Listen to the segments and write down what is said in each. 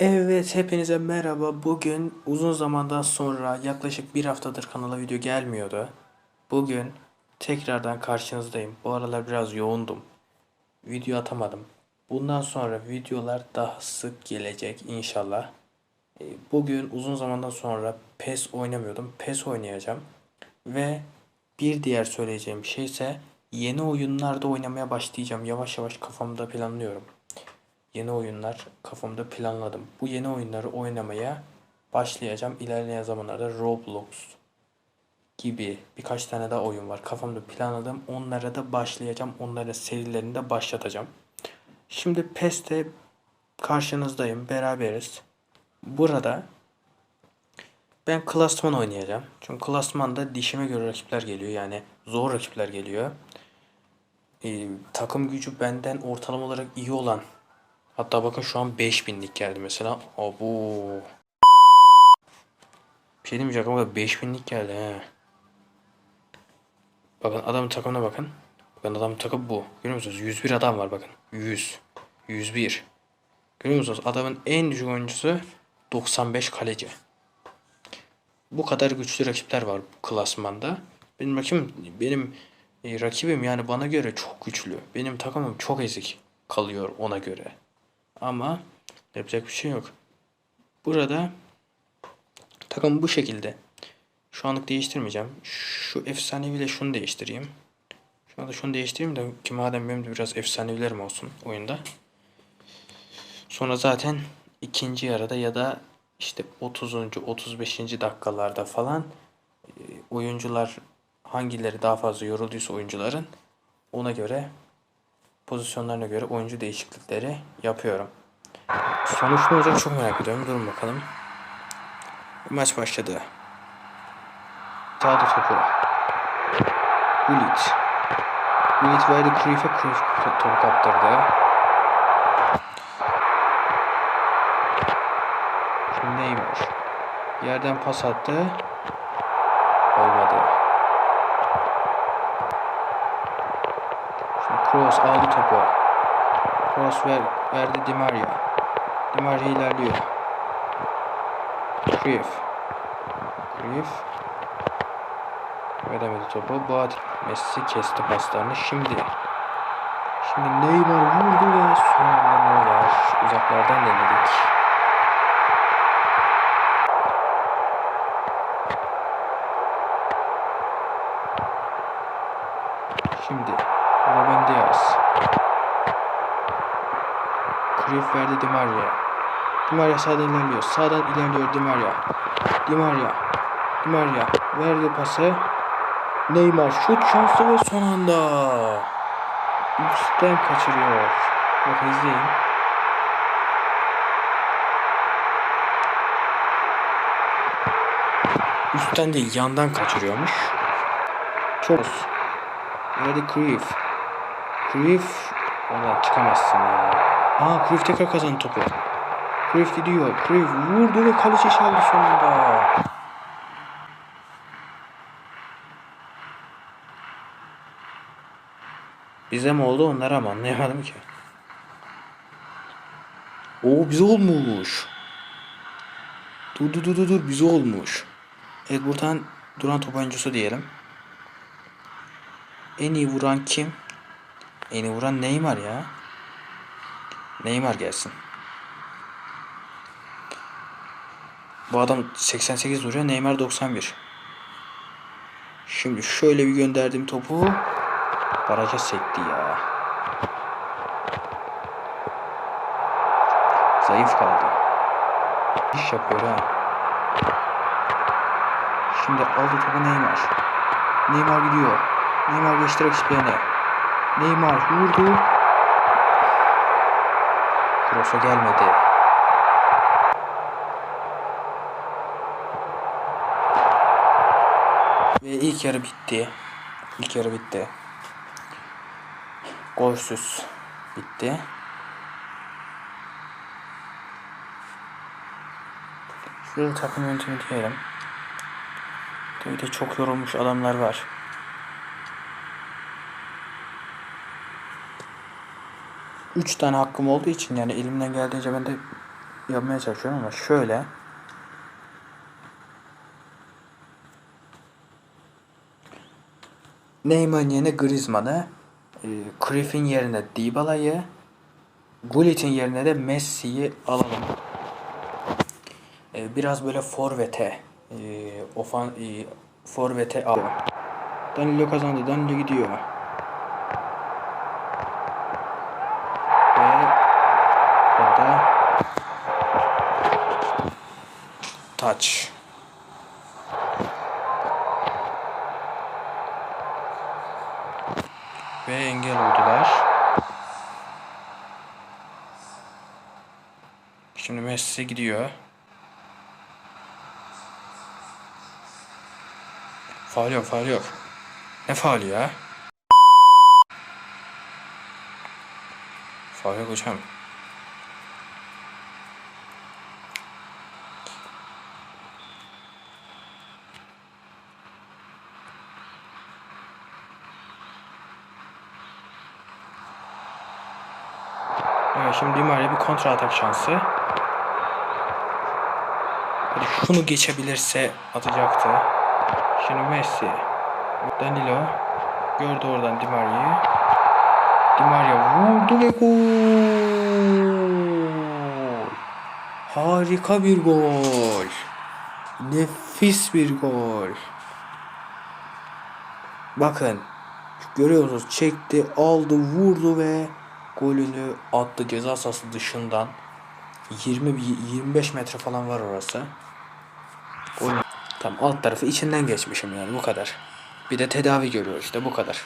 evet hepinize merhaba. Bugün uzun zamandan sonra yaklaşık bir haftadır kanala video gelmiyordu. Bugün tekrardan karşınızdayım. Bu aralar biraz yoğundum. Video atamadım. Bundan sonra videolar daha sık gelecek inşallah. E, Bugün uzun zamandan sonra PES oynamıyordum. PES oynayacağım. Ve bir diğer söyleyeceğim şey ise yeni oyunlarda oynamaya başlayacağım. Yavaş yavaş kafamda planlıyorum yeni oyunlar kafamda planladım. Bu yeni oyunları oynamaya başlayacağım. İlerleyen zamanlarda Roblox gibi birkaç tane daha oyun var. Kafamda planladım. Onlara da başlayacağım. Onlara serilerini de başlatacağım. Şimdi PES'te karşınızdayım. Beraberiz. Burada ben klasman oynayacağım. Çünkü klasmanda dişime göre rakipler geliyor. Yani zor rakipler geliyor. Ee, takım gücü benden ortalama olarak iyi olan Hatta bakın şu an 5000'lik geldi mesela. Abu. Bir şey demeyecek ama 5000'lik geldi he. Bakın adamın takımına bakın. Bakın adamın takımı bu. Görüyor musunuz? 101 adam var bakın. 100. 101. Görüyor musunuz? Adamın en düşük oyuncusu 95 kaleci. Bu kadar güçlü rakipler var bu klasmanda. Benim rakibim, benim e, rakibim yani bana göre çok güçlü. Benim takımım çok ezik kalıyor ona göre. Ama yapacak bir şey yok. Burada takım bu şekilde. Şu anlık değiştirmeyeceğim. Şu efsaneviyle şunu değiştireyim. Şu anda şunu değiştireyim de ki madem benim de biraz efsanevilerim olsun oyunda. Sonra zaten ikinci yarıda ya da işte 30. 35. dakikalarda falan e, oyuncular hangileri daha fazla yorulduysa oyuncuların ona göre pozisyonlarına göre oyuncu değişiklikleri yapıyorum. Sonuç ne olacak çok merak ediyorum. Durun bakalım. Maç başladı. Sağda topu. Gullit. Gullit verdi Cruyff'e Cruyff topu kaptırdı. Şimdi Neymar. Yerden pas attı. Olmadı. Kroos aldı topu. Kroos ver, verdi Di Maria. Di Maria ilerliyor. Cruyff. Cruyff. Veremedi topu. Boat Messi kesti paslarını. Şimdi Şimdi Neymar vurdu ve sonra Neuer uzaklardan denedik. Şimdi Ruben Diaz. Cruyff verdi Di Maria. Di Maria sağdan ilerliyor. Sağdan ilerliyor Di Maria. Di Maria. Di Maria verdi pası. Neymar şut şansı ve son anda üstten kaçırıyor. Bak izleyin. Üstten değil yandan kaçırıyormuş. Çok. Verdi Cruyff. Cruyff oradan çıkamazsın ya. Aa Cruyff tekrar kazandı topu. Cruyff gidiyor. Cruyff vurdu ve kaleci çaldı sonunda. Bize mi oldu onlara mı anlayamadım ki. Oo bize olmuş. Dur dur dur dur dur bize olmuş. Evet buradan duran top oyuncusu diyelim. En iyi vuran kim? En iyi vuran Neymar ya. Neymar gelsin. Bu adam 88 vuruyor. Neymar 91. Şimdi şöyle bir gönderdim topu. Baraja sekti ya. Zayıf kaldı. İş yapıyor ha. Şimdi aldı topu Neymar. Neymar gidiyor. Neymar geçti rakiplerine. Neymar vurdu. Kroos'a gelmedi. Ve ilk yarı bitti. İlk yarı bitti. Golsüz bitti. Şurada takım yönetimi diyelim. Tabii de çok yorulmuş adamlar var. Üç tane hakkım olduğu için yani elimden geldiğince ben de yapmaya çalışıyorum ama şöyle. Neymar yerine Griezmann'ı, e, Cruyff'in yerine Dybala'yı, Gullit'in yerine de Messi'yi alalım. E, biraz böyle forvete, e, ofan, e, forvete al. Danilo kazandı, Danilo gidiyor. Ve orada touch. Ve engel oldular. Şimdi Messi gidiyor. Faul yok, faul yok. Ne faul ya? Faul yok hocam. Şimdi Di Maria bir kontra atak şansı. Hadi şunu geçebilirse atacaktı. Şimdi Messi. Danilo. Gördü oradan Di Maria'yı. Di Maria vurdu ve gol. Harika bir gol. Nefis bir gol. Bakın. Görüyorsunuz çekti, aldı, vurdu ve golünü attı ceza sahası dışından. 20 25 metre falan var orası. Gol. Tam alt tarafı içinden geçmişim yani bu kadar. Bir de tedavi görüyor işte bu kadar.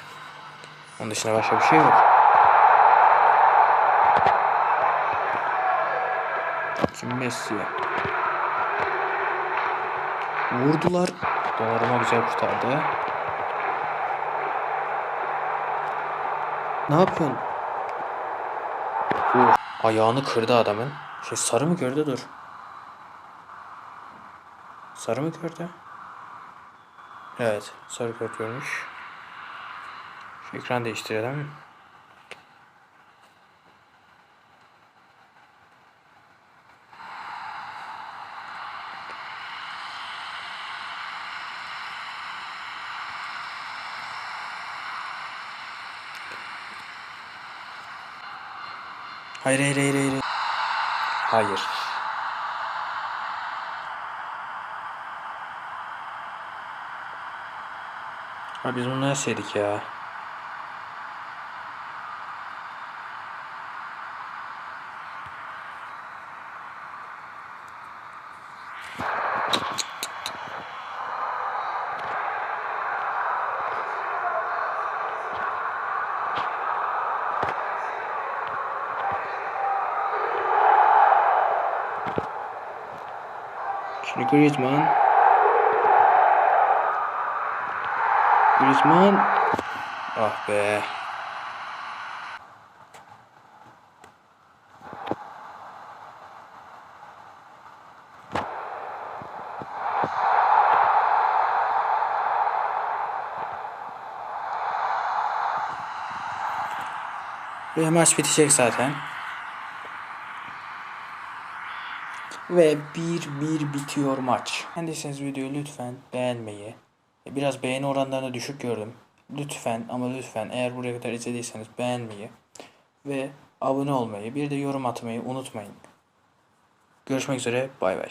Onun dışında başka bir şey yok. Şimdi Messi. Vurdular. Donnarumma güzel kurtardı. Ne yapıyorsun? Ayağını kırdı adamın. Şey sarı mı gördü dur. Sarı mı gördü? Evet, sarı kart görmüş. Şu ekran değiştirelim. Hayır hayır hayır hayır. Hayır. Abi biz bunu nasıl yedik ya? Şimdi Griezmann. Griezmann. Ah be. Ve maç bitecek zaten. Ve 1-1 bitiyor maç. Beğendiyseniz videoyu lütfen beğenmeyi. Biraz beğeni oranlarını düşük gördüm. Lütfen ama lütfen eğer buraya kadar izlediyseniz beğenmeyi ve abone olmayı bir de yorum atmayı unutmayın. Görüşmek üzere bay bay.